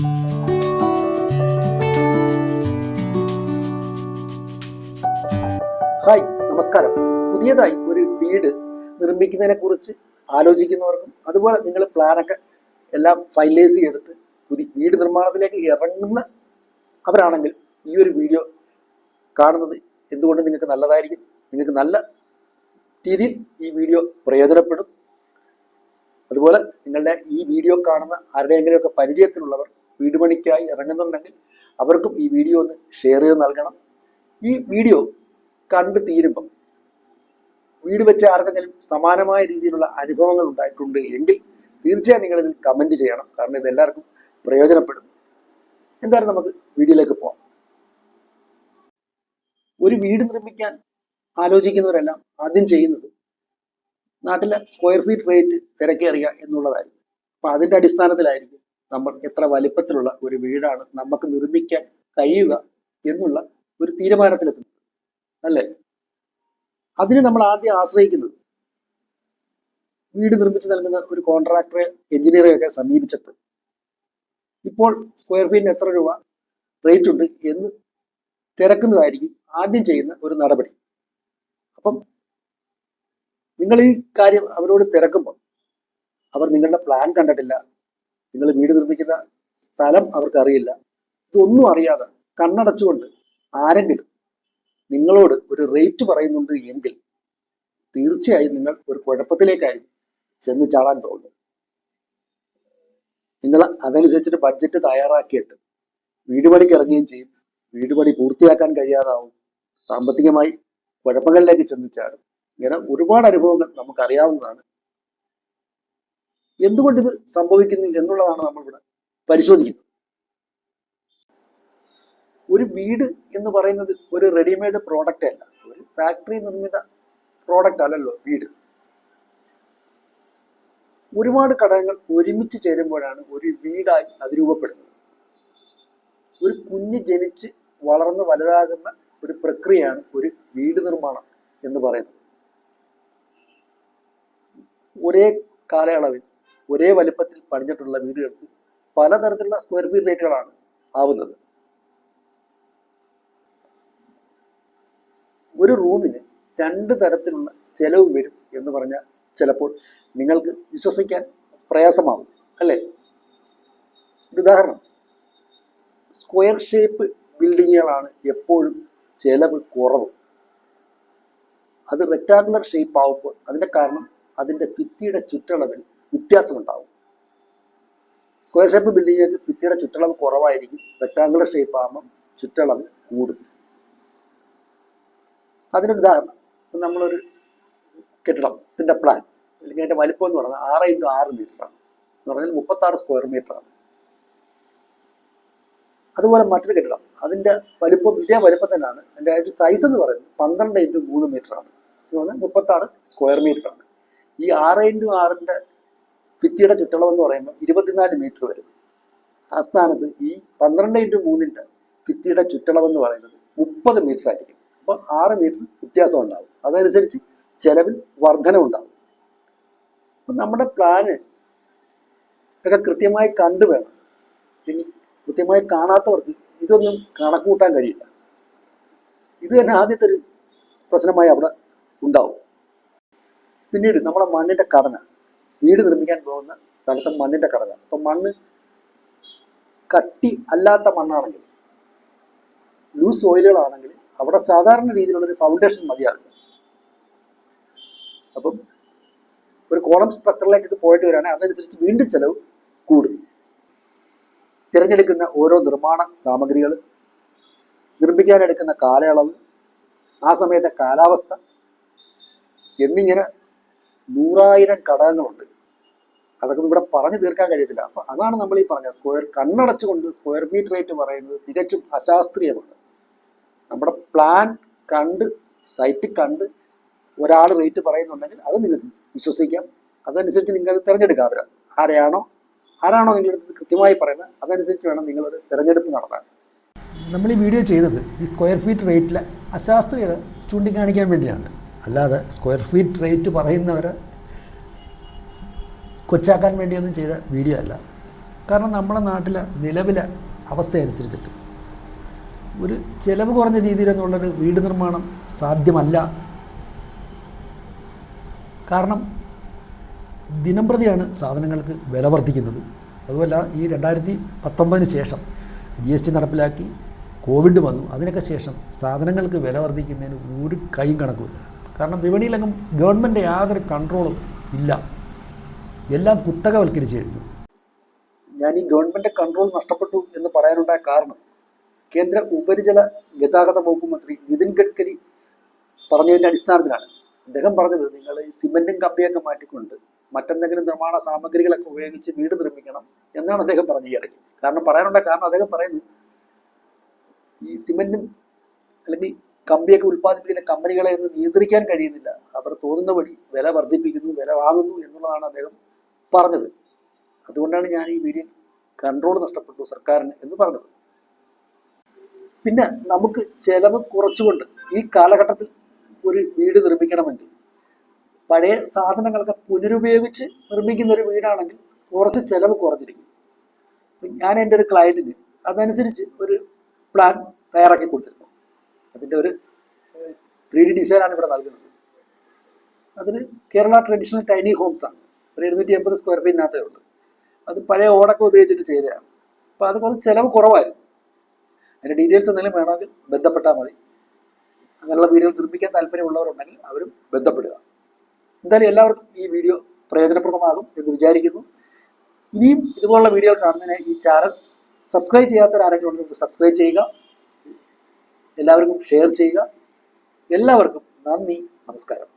Hi നമസ്കാരം. പുതിയതായി ഒരു വീട് നിർമ്മിക്കുന്നതിനെ കുറിച്ച് ആലോചിക്കുന്നവർക്കും അതുപോലെ നിങ്ങൾ പ്ലാനൊക്കെ എല്ലാം ഫൈനലൈസ് ചെയ്തിട്ട് പുതിയ വീട് നിർമ്മാണത്തിലേക്ക് ഇറങ്ങുന്ന അവരാണെങ്കിൽ ഈ ഒരു വീഡിയോ കാണുന്നത് എന്തുകൊണ്ട് നിങ്ങൾക്ക് നല്ലതായിരിക്കും? നിങ്ങൾക്ക് നല്ല രീതിയിൽ ഈ വീഡിയോ പ്രയോജനപ്പെടും. അതുപോലെ നിങ്ങളുടെ ഈ വീഡിയോ കാണുന്ന ആരുടെയെങ്കിലുമൊക്കെ പരിചയത്തിലുള്ളവർ വീട് പണിക്കായി ഇറങ്ങുന്നുണ്ടെങ്കിൽ അവർക്കും ഈ വീഡിയോ ഒന്ന് ഷെയർ ചെയ്ത് നൽകണം. ഈ വീഡിയോ കണ്ടു തീരുമ്പം വീട് വെച്ച ആർക്കെങ്കിലും സമാനമായ രീതിയിലുള്ള അനുഭവങ്ങൾ ഉണ്ടായിട്ടുണ്ട് എങ്കിൽ തീർച്ചയായും നിങ്ങൾ ഇതിൽ കമന്റ് ചെയ്യണം. കാരണം ഇതെല്ലാവർക്കും പ്രയോജനപ്പെടും. എന്തായാലും നമുക്ക് വീഡിയോയിലേക്ക് പോകാം ഒരു വീട് നിർമ്മിക്കാൻ ആലോചിക്കുന്നവരെല്ലാം ആദ്യം ചെയ്യുന്നത് നാട്ടിലെ സ്ക്വയർ ഫീറ്റ് റേറ്റ് തിരക്കേറിയ എന്നുള്ളതായിരിക്കും. അപ്പൊ അതിന്റെ അടിസ്ഥാനത്തിലായിരിക്കും നമ്മൾ എത്ര വലിപ്പത്തിലുള്ള ഒരു വീടാണ് നമുക്ക് നിർമ്മിക്കാൻ കഴിയുക എന്നുള്ള ഒരു തീരുമാനത്തിലെത്തുന്നത് അല്ലേ? അതിന് നമ്മൾ ആദ്യം ആശ്രയിക്കുന്നത് വീട് നിർമ്മിച്ച് നൽകുന്ന ഒരു കോൺട്രാക്ടറെ എഞ്ചിനീയറെ ഒക്കെ സമീപിച്ചിട്ട് ഇപ്പോൾ സ്ക്വയർ ഫീറ്റിന് എത്ര രൂപ റേറ്റ് ഉണ്ട് എന്ന് തിരക്കുന്നതായിരിക്കും ആദ്യം ചെയ്യുന്ന ഒരു നടപടി. അപ്പം നിങ്ങൾ ഈ കാര്യം അവരോട് തിരക്കുമ്പോൾ അവർ നിങ്ങളുടെ പ്ലാൻ കണ്ടിട്ടില്ല നിങ്ങൾ വീട് നിർമ്മിക്കുന്ന സ്ഥലം അവർക്ക് അറിയില്ല. ഇതൊന്നും അറിയാതെ കണ്ണടച്ചുകൊണ്ട് ആരെങ്കിലും നിങ്ങളോട് ഒരു റേറ്റ് പറയുന്നുണ്ട് എങ്കിൽ തീർച്ചയായും നിങ്ങൾ ഒരു കുഴപ്പത്തിലേക്കായിരിക്കും ചെന്ന് ചാടാൻ പോകുന്നത്. നിങ്ങൾ അതനുസരിച്ചിട്ട് ബഡ്ജറ്റ് തയ്യാറാക്കിയിട്ട് വീട് പണിക്ക് ഇറങ്ങുകയും ചെയ്യും. വീട് പണി പൂർത്തിയാക്കാൻ കഴിയാതാവും. സാമ്പത്തികമായി കുഴപ്പങ്ങളിലേക്ക് ചെന്ന് ചാടും. ഇങ്ങനെ ഒരുപാട് അനുഭവങ്ങൾ നമുക്കറിയാവുന്നതാണ്. എന്തുകൊണ്ട് ഇത് സംഭവിക്കുന്നു എന്നുള്ളതാണ് നമ്മളിവിടെ പരിശോധിക്കുന്നത്. ഒരു വീട് എന്ന് പറയുന്നത് ഒരു റെഡിമെയ്ഡ് പ്രോഡക്റ്റ് അല്ല. ഒരു ഫാക്ടറി നിർമ്മിത പ്രോഡക്റ്റ് അല്ലല്ലോ വീട്. ഒരുപാട് ഘടകങ്ങൾ ഒരുമിച്ച് ചേരുമ്പോഴാണ് ഒരു വീടായി അത് രൂപപ്പെടുന്നത്. ഒരു കുഞ്ഞ് ജനിച്ച് വളർന്ന് വലുതാകുന്ന ഒരു പ്രക്രിയയാണ് ഒരു വീട് നിർമ്മാണം എന്ന് പറയുന്നത്. ഒരേ കാലയളവിൽ ഒരേ വലിപ്പത്തിൽ പണിഞ്ഞിട്ടുള്ള വീടുകൾക്ക് പലതരത്തിലുള്ള സ്ക്വയർ ഫീറ്റ് റേറ്റുകളാണ് ആവുന്നത്. ഒരു റൂമിന് രണ്ട് തരത്തിലുള്ള ചെലവ് വരും എന്ന് പറഞ്ഞാൽ ചിലപ്പോൾ നിങ്ങൾക്ക് വിശ്വസിക്കാൻ പ്രയാസമാവും അല്ലേ? ഒരു ഉദാഹരണം. സ്ക്വയർ ഷേപ്പ് ബിൽഡിങ്ങുകളാണ് എപ്പോഴും ചെലവ് കുറവ്. അത് റെക്ടാങ്കുലർ ഷേപ്പ് ആവുമ്പോൾ അതിന്റെ കാരണം അതിന്റെ ഭിത്തിയുടെ ചുറ്റളവിൽ വ്യത്യാസമുണ്ടാവും. സ്ക്വയർ ഷേപ്പ് ബിൽഡിങ്ങുകൾക്ക് ഭിത്തിയുടെ ചുറ്റളവ് കുറവായിരിക്കും. റെക്ടാങ്കുലർ ഷേപ്പ് ആകുമ്പം ചുറ്റളവ് കൂടും. അതിനൊരു ഉദാഹരണം. ഇപ്പം നമ്മളൊരു കെട്ടിടത്തിന്റെ പ്ലാൻ അല്ലെങ്കിൽ അതിന്റെ വലിപ്പം എന്ന് പറഞ്ഞാൽ ആറ് ഇന്റു ആറ് മീറ്ററാണ് എന്ന് പറഞ്ഞാൽ മുപ്പത്താറ് സ്ക്വയർ മീറ്ററാണ് അതുപോലെ മറ്റൊരു കെട്ടിടം. അതിന്റെ വലിപ്പം വലിയ വലിപ്പം തന്നെയാണ്. അതിന്റെ ഒരു സൈസ് എന്ന് പറയുന്നത് പന്ത്രണ്ട് ഇന്റു മൂന്ന് മീറ്ററാണ് എന്ന് പറഞ്ഞാൽ മുപ്പത്താറ് സ്ക്വയർ മീറ്ററാണ് ഈ ആറ് ഇന്റു ആറിന്റെ ഭിത്തിയുടെ ചുറ്റളവ് എന്ന് പറയുമ്പോൾ ഇരുപത്തിനാല് മീറ്റർ വരും. ആ സ്ഥാനത്ത് ഈ പന്ത്രണ്ട് ഇന്റു മൂന്നിന്റെ ഭിത്തിയുടെ ചുറ്റളവ് എന്ന് പറയുന്നത് മുപ്പത് മീറ്റർ ആയിരിക്കും. അപ്പോൾ ആറ് മീറ്റർ വ്യത്യാസം ഉണ്ടാകും അതനുസരിച്ച് ചെലവിൽ വർധന ഉണ്ടാവും. അപ്പം നമ്മുടെ പ്ലാന് ഒക്കെ കൃത്യമായി കണ്ടു വേണം. ഇനി കൃത്യമായി കാണാത്തവർക്ക് ഇതൊന്നും കണക്കൂട്ടാൻ കഴിയില്ല. ഇത് തന്നെ ആദ്യത്തെ ഒരു പ്രശ്നമായി അവിടെ ഉണ്ടാവും. പിന്നീട് നമ്മുടെ മണ്ണിന്റെ ഘടന. വീട് നിർമ്മിക്കാൻ പോകുന്ന സ്ഥലത്ത് മണ്ണിന്റെ ഘടന അപ്പം മണ്ണ് കട്ടി അല്ലാത്ത മണ്ണാണെങ്കിൽ ലൂസ് ഓയിലുകളാണെങ്കിൽ അവിടെ സാധാരണ രീതിയിലുള്ളൊരു ഫൗണ്ടേഷൻ മതിയാകും അപ്പം ഒരു കോളം സ്ട്രക്ചറിലേക്ക് ഇത് പോയിട്ട് വരികയാണെങ്കിൽ അതനുസരിച്ച് വീണ്ടും ചിലവ് കൂടും. തിരഞ്ഞെടുക്കുന്ന ഓരോ നിർമ്മാണ സാമഗ്രികൾ നിർമ്മിക്കാനെടുക്കുന്ന കാലയളവ് ആ സമയത്തെ കാലാവസ്ഥ എന്നിങ്ങനെ നൂറായിരം ഘടകങ്ങളുണ്ട് അതൊക്കെ ഇവിടെ പറഞ്ഞു തീർക്കാൻ കഴിയത്തില്ല. അപ്പൊ അതാണ് നമ്മൾ ഈ പറഞ്ഞ സ്ക്വയർ കണ്ണടച്ചുകൊണ്ട് സ്ക്വയർ ഫീറ്റ് റേറ്റ് പറയുന്നത് തികച്ചും അശാസ്ത്രീയമാണ്. നമ്മുടെ പ്ലാൻ കണ്ട് സൈറ്റ് കണ്ട് ഒരാൾ റേറ്റ് പറയുന്നുണ്ടെങ്കിൽ അത് നിങ്ങൾക്ക് വിശ്വസിക്കാം. അതനുസരിച്ച് നിങ്ങൾക്ക് തിരഞ്ഞെടുക്കാം അവർ ആരെയാണോ ആരാണോ നിങ്ങളുടെ അടുത്ത് കൃത്യമായി പറയുന്നത് അതനുസരിച്ച് വേണം നിങ്ങളൊരു തിരഞ്ഞെടുപ്പ് നടത്താൻ. നമ്മൾ ഈ വീഡിയോ ചെയ്തത് ഈ സ്ക്വയർ ഫീറ്റ് റേറ്റിലെ അശാസ്ത്രീയത ചൂണ്ടിക്കാണിക്കാൻ വേണ്ടിയാണ്. അല്ലാതെ സ്ക്വയർ ഫീറ്റ് റേറ്റ് പറയുന്നവർ കൊച്ചാക്കാൻ വേണ്ടിയൊന്നും ചെയ്ത വീഡിയോ അല്ല. കാരണം നമ്മുടെ നാട്ടിലെ നിലവിലെ അവസ്ഥയനുസരിച്ചിട്ട്. ഒരു ചിലവ് കുറഞ്ഞ രീതിയിലെന്നുള്ളൊരു വീട് നിർമ്മാണം സാധ്യമല്ല. കാരണം ദിനം പ്രതിയാണ് സാധനങ്ങൾക്ക് വില വർദ്ധിക്കുന്നത്. അതുമല്ല ഈ രണ്ടായിരത്തി പത്തൊമ്പതിന് ശേഷം ജി എസ് ടി നടപ്പിലാക്കി കോവിഡ് വന്നു. അതിനൊക്കെ ശേഷം സാധനങ്ങൾക്ക് വില വർദ്ധിക്കുന്നതിന് ഒരു കൈയും കണക്കുമില്ല. കാരണം വിപണിയിലെങ്ങും ഗവൺമെന്റ് യാതൊരു കൺട്രോളും ഇല്ല. എല്ലാം കുത്തകവൽക്കരിച്ച് കഴിഞ്ഞു. ഞാൻ ഈ ഗവൺമെന്റ് കൺട്രോൾ നഷ്ടപ്പെട്ടു എന്ന് പറയാനുണ്ടായ കാരണം കേന്ദ്ര ഉപരിജല ഗതാഗത വകുപ്പ് മന്ത്രി നിതിൻ ഗഡ്കരി പറഞ്ഞതിന്റെ അടിസ്ഥാനത്തിലാണ്. അദ്ദേഹം പറഞ്ഞത് നിങ്ങൾ സിമെന്റും കമ്പിയൊക്കെ മാറ്റിക്കൊണ്ട് മറ്റെന്തെങ്കിലും നിർമ്മാണ സാമഗ്രികളൊക്കെ ഉപയോഗിച്ച് വീട് നിർമ്മിക്കണം എന്നാണ് അദ്ദേഹം പറഞ്ഞു ഈ ഇടയ്ക്ക്. കാരണം പറയാനുള്ള കാരണം അദ്ദേഹം പറയുന്നു ഈ സിമെന്റും അല്ലെങ്കിൽ കമ്പിയൊക്കെ ഉൽപ്പാദിപ്പിക്കുന്ന കമ്പനികളെ ഒന്നും നിയന്ത്രിക്കാൻ കഴിയുന്നില്ല. അവർ തോന്നുന്ന വഴി വില വർദ്ധിപ്പിക്കുന്നു വില വാങ്ങുന്നു എന്നുള്ളതാണ് അദ്ദേഹം പറഞ്ഞത്. അതുകൊണ്ടാണ് ഞാൻ ഈ വീഡിയോ കൺട്രോൾ നഷ്ടപ്പെട്ടു സർക്കാരിന് എന്ന് പറഞ്ഞത്. പിന്നെ നമുക്ക് ചെലവ് കുറച്ചുകൊണ്ട് ഈ കാലഘട്ടത്തിൽ ഒരു വീട് നിർമ്മിക്കണമെങ്കിൽ പഴയ സാധനങ്ങളൊക്കെ പുനരുപയോഗിച്ച് നിർമ്മിക്കുന്ന ഒരു വീടാണെങ്കിൽ കുറച്ച് ചെലവ് കുറഞ്ഞിരിക്കും. ഞാൻ എന്റെ ഒരു ക്ലയന്റിന് അതനുസരിച്ച് ഒരു പ്ലാൻ തയ്യാറാക്കി കൊടുത്തിരുന്നു. അതിന്റെ ഒരു ത്രീ ഡി ഡിസൈനാണ് ഇവിടെ നൽകുന്നത്. അതിന് കേരള ട്രഡീഷണൽ ടൈനി ഹോംസ് ആണ്. ഒരു എഴുന്നൂറ്റി എൺപത് സ്ക്വയർ ഫീറ്റിനകത്തേ ഉണ്ട് അത് പഴയ ഓടൊക്കെ ഉപയോഗിച്ചിട്ട് ചെയ്തതാണ്. അപ്പോൾ അത് കുറച്ച് ചിലവ് കുറവായിരുന്നു. അതിന്റെ ഡീറ്റെയിൽസ് എന്തെങ്കിലും വേണമെങ്കിൽ ബന്ധപ്പെട്ടാൽ മതി. അങ്ങനെയുള്ള വീഡിയോകൾ നിർമ്മിക്കാൻ താല്പര്യമുള്ളവരുണ്ടെങ്കിൽ അവരും ബന്ധപ്പെടുക. എന്തായാലും എല്ലാവർക്കും ഈ വീഡിയോ പ്രയോജനപ്രദമാകും എന്ന് വിചാരിക്കുന്നു. ഇനിയും ഇതുപോലുള്ള വീഡിയോ കാണുന്നതിന് ഈ ചാനൽ സബ്സ്ക്രൈബ് ചെയ്യാത്തവരാരെങ്കിലും ഉണ്ടെങ്കിൽ സബ്സ്ക്രൈബ് ചെയ്യുക. എല്ലാവർക്കും ഷെയർ ചെയ്യുക. എല്ലാവർക്കും നന്ദി നമസ്കാരം.